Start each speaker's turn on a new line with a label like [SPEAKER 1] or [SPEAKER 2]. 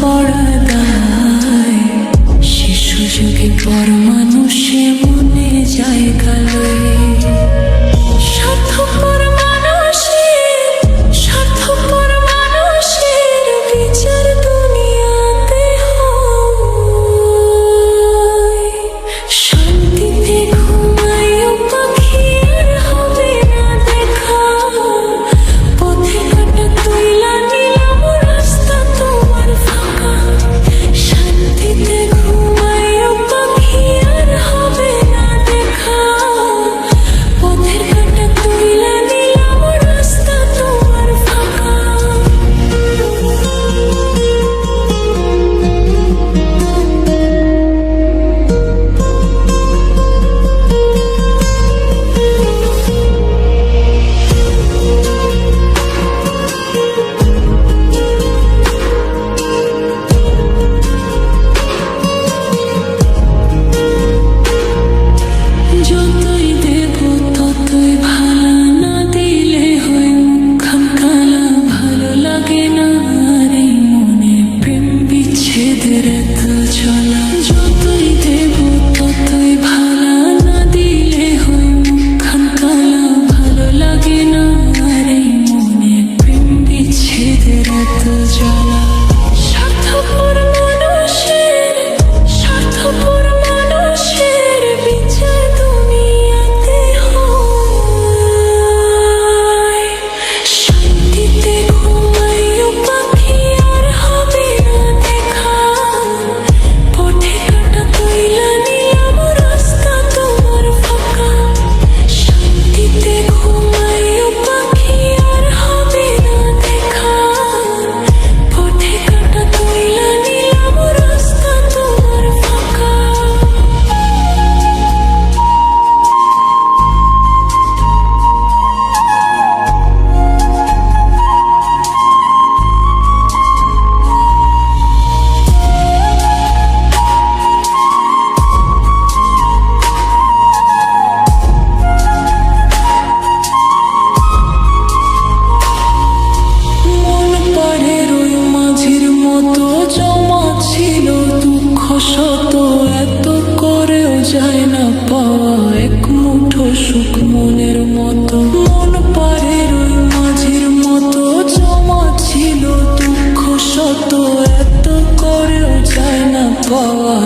[SPEAKER 1] পড়া শিশু যুগে পর মানুষে মনে যায় গালো সুখ মতো। মন ওই মাঝির মতো। ছিল দুঃখ করেও যায় না পাওয়া।